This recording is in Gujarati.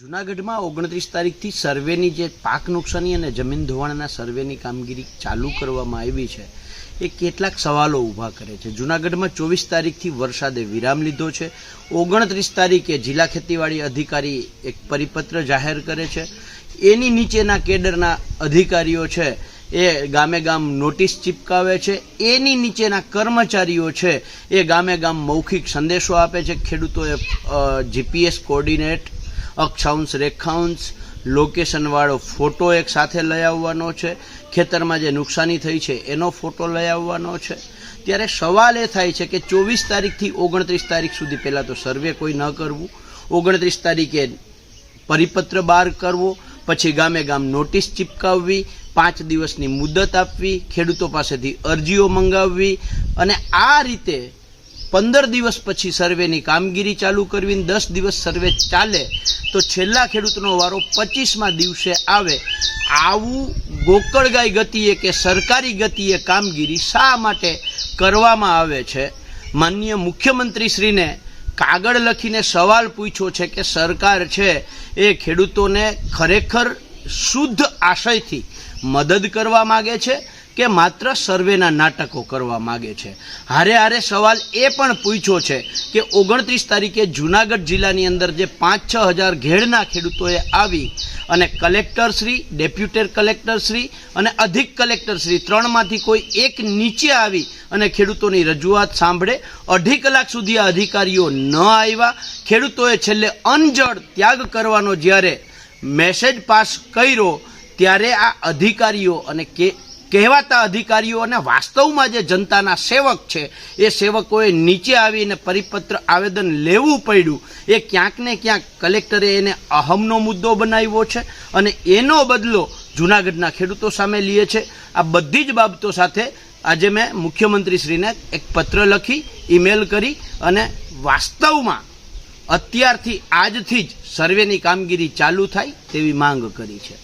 જુનાગઢમાં ઓગણત્રીસ તારીખથી સર્વેની જે પાક નુકસાની અને જમીન ધોવાણના સર્વેની કામગીરી ચાલુ કરવામાં આવી છે, એ કેટલાક સવાલો ઊભા કરે છે. જુનાગઢમાં ચોવીસ તારીખથી વરસાદે વિરામ લીધો છે. ઓગણત્રીસ તારીખે જિલ્લા ખેતીવાડી અધિકારી એક પરિપત્ર જાહેર કરે છે. એની નીચેના કેડરના અધિકારીઓ છે, એ ગામે ગામ નોટિસ ચિપકાવે છે. એની નીચેના કર્મચારીઓ છે, એ ગામે ગામ મૌખિક સંદેશો આપે છે. ખેડૂતોએ જીપીએસ કોર્ડિનેટ અક્ષાંશ રેખાંશ લોકેશનવાળો ફોટો એક સાથે લઈ આવવાનો છે. ખેતરમાં જે નુકસાની થઈ છે, એનો ફોટો લઈ આવવાનો છે. ત્યારે સવાલ એ થાય છે કે ચોવીસ તારીખથી ઓગણત્રીસ તારીખ સુધી પહેલાં તો સર્વે કોઈ ન કરવું. ઓગણત્રીસ તારીખે પરિપત્ર બહાર કરવો, પછી ગામે ગામ નોટિસ ચિપકાવવી, પાંચ દિવસની મુદત આપવી, ખેડૂતો પાસેથી અરજીઓ મંગાવવી અને આ રીતે પંદર દિવસ પછી સર્વેની કામગીરી ચાલુ કરવી દસ દિવસ સર્વે ચાલે, તો છેલ્લા ખેડૂતનો વારો પચીસમાં દિવસે આવે. આવું ગોકળગાય ગતિએ કે સરકારી ગતિએ કામગીરી શા માટે કરવામાં આવે છે? માન્ય મુખ્યમંત્રીશ્રીને કાગળ લખીને સવાલ પૂછ્યો છે કે સરકાર છે એ ખેડૂતોને ખરેખર શુદ્ધ આશયથી મદદ કરવા માગે છે? કે માત્ર સર્વેના નાટકો કરવા માગે છે. હારે હારે સવાલ એ પણ પૂછ્યો છે કે ઓગણત્રીસ તારીખે જુનાગઢ જિલ્લાની અંદર જે પાંચ છ હજાર ઘેડના ખેડૂતોએ આવી અને કલેક્ટરશ્રી ડેપ્યુટેડ કલેક્ટરશ્રી અને અધિક કલેક્ટરશ્રી ત્રણમાંથી કોઈ એક નીચે આવી અને ખેડૂતોની રજૂઆત સાંભળે, અઢી કલાક સુધી આ અધિકારીઓ ન આવ્યા. ખેડૂતોએ છેલ્લે અનજળ ત્યાગ કરવાનો જ્યારે મેસેજ પાસ કર્યો, ત્યારે આ અધિકારીઓ અને કે કહેવાતા અધિકારીઓ અને વાસ્તવમાં જે જનતાના સેવક છે, એ સેવકોએ નીચે આવીને પરિપત્ર આવેદન લેવું પડ્યું. એ ક્યાંક ને ક્યાંક કલેક્ટરે એને અહમનો મુદ્દો બનાવ્યો છે અને એનો બદલો જૂનાગઢના ખેડૂતો સામે લીએ છે. આ બધી જ બાબતો સાથે આજે મેં મુખ્યમંત્રીશ્રીને એક પત્ર લખી, ઈમેલ કરી અને વાસ્તવમાં અત્યારથી આજથી જ સર્વેની કામગીરી ચાલુ થાય તેવી માંગ કરી છે.